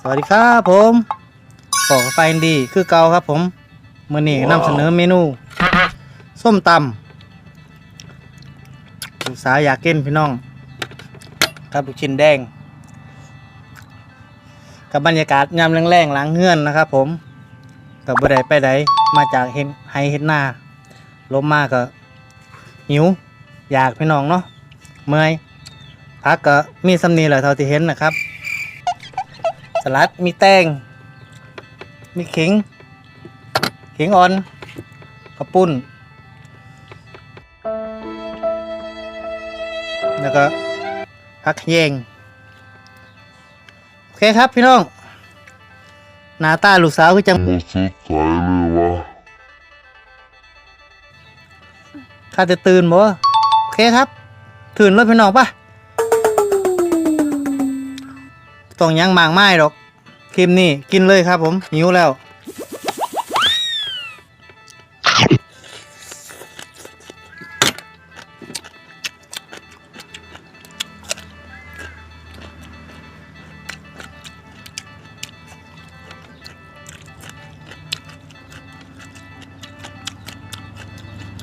สวัสดีครับผมปอกไฟดีคือเกาครับผมเมื่อนี้นำเสนอเมนู ส้มตำลูกสาวอยากกินพี่น้อง ครับลูกชิ้นแดง กับบรรยากาศยามแรงๆหลังเฮือนนะครับ ผมกับบ่ไดไปใดมาจากเห็นไฮเห็นหน้าลมมากก็หิว อยากพี่น้องเนาะเมื่อยพักก็มีสำนีแหละเท่าที่เห็นนะครับ สลัดมีแตง มีขิง ขิงอ่อนกระปุ้น แล้วก็พักแยงโอเคครับพี่น้องหน้าตาลูกสาวคือจังมาสุดท้ายเลยวะข้าจะตื่นบ่โอเคครับ ตื่นแล้วพี่น้องปะ ต้องยังมางไม้ดอกคลิปนี้กินเลยครับผมหิวแล้ว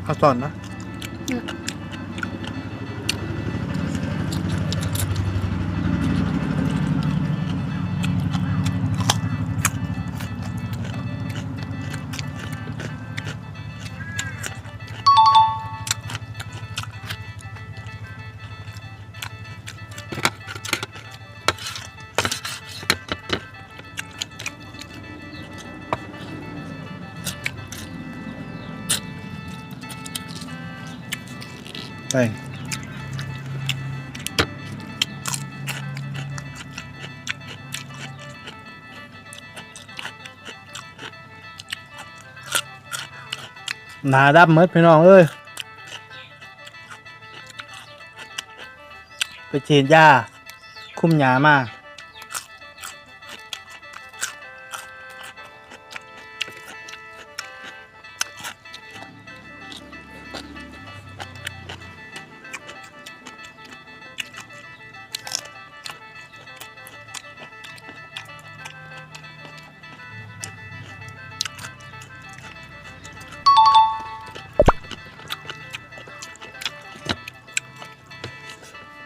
เอาสอนนะ ไปหนาดับเมดพี่น้องเอ้ยไปเชียนยา คุ้มหยามาก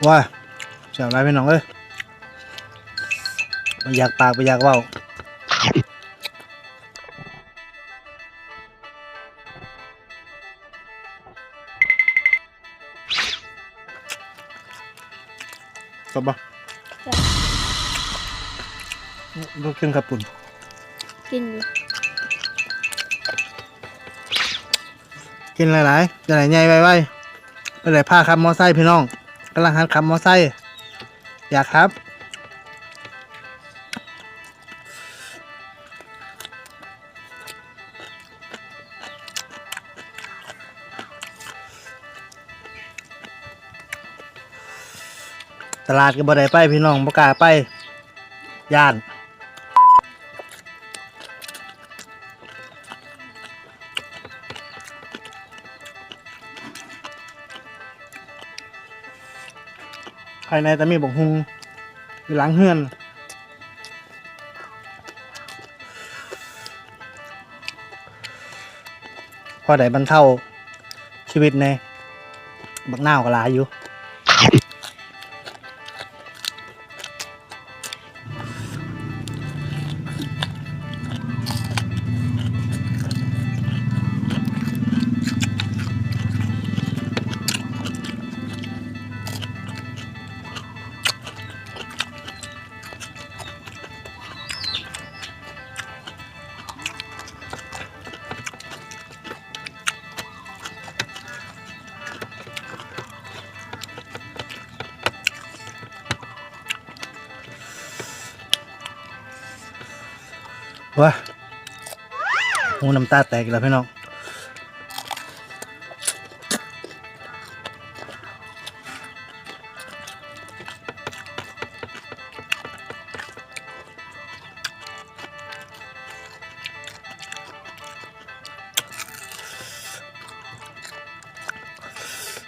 ว่าเสียอะไรพี่น้องเอ้ยไม่อยากปากไม่อยากเว้าจบปะลูกขึ้นขับปุ่นกินอยู่กินหลายๆจะไหนใหญ่ไวๆไปไหนผ้าขับมอไซค์พี่น้อง กำลังหัดขับมอไซค์อยากครับ ตลาดก็บ่ได้ไปพี่น้องบ่กล้าไป ย่าน ภายในแต่มีบกฮุงอยู่หลังเฮือนพอได้บรรเทาชีวิตในบักหน้าวก็หลาอยู่ ว้าหูน้ำตาแตกอีกแล้วพี่น้อง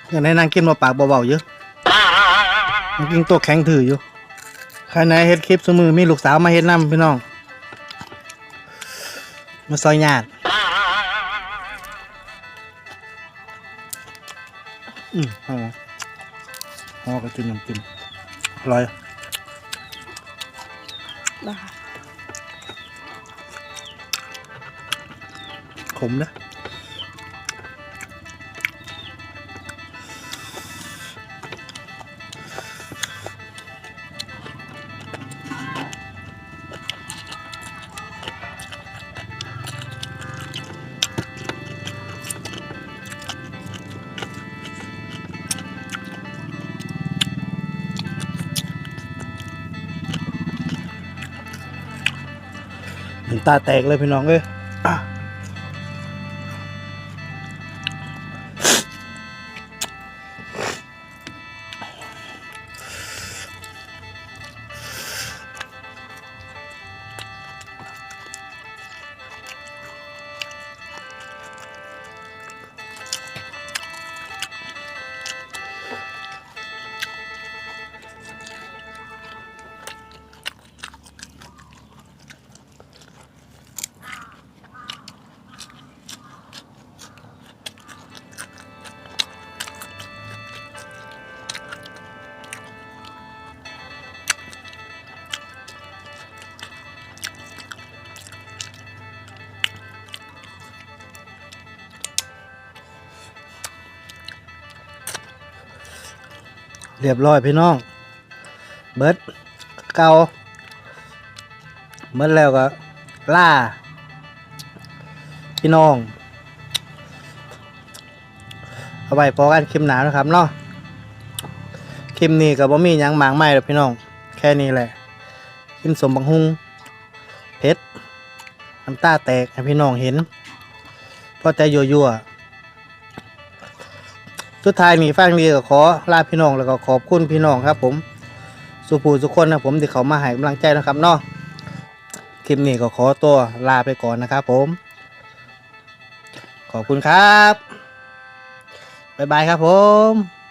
อย่างในนางกินมาปากเบาๆเยอะนางกินตัวแข็งถืออยู่ใครไหนเฮ็ดคลิปสมือมีลูกสาวมาเฮ็ดนํพี่น้อง มาซอยญาติอืมเอามาห่อกับจิ้มน้ำจิ้มอร่อยบ้าขมนะำตาแตกเลยพี่น้องเอ้ย เรียบร้อยพี่น้อง เบิดเกาเบิดแล้วก็ล่า พี่น้อง เอาไว้พอกันคลิปหนาวนะครับเนาะคลิปนี้ก็บ่มีหยังหมากมายหรอกพี่น้อง แค่นี้แหละกินสมบังหุงเผ็ดน้ำตาแตกให้พี่น้องเห็นพอใจยั่วๆ สุดท้ายนี่ฟังดีก็ขอลาพี่น้องแล้วก็ขอบคุณพี่น้องครับ ผมสุภูสุคนนะผมที่เขามาให้กำลังใจนะครับเนาะคลิปนี้ก็ขอตัวลาไปก่อนนะครับผม ขอบคุณครับบ๊ายบายครับผม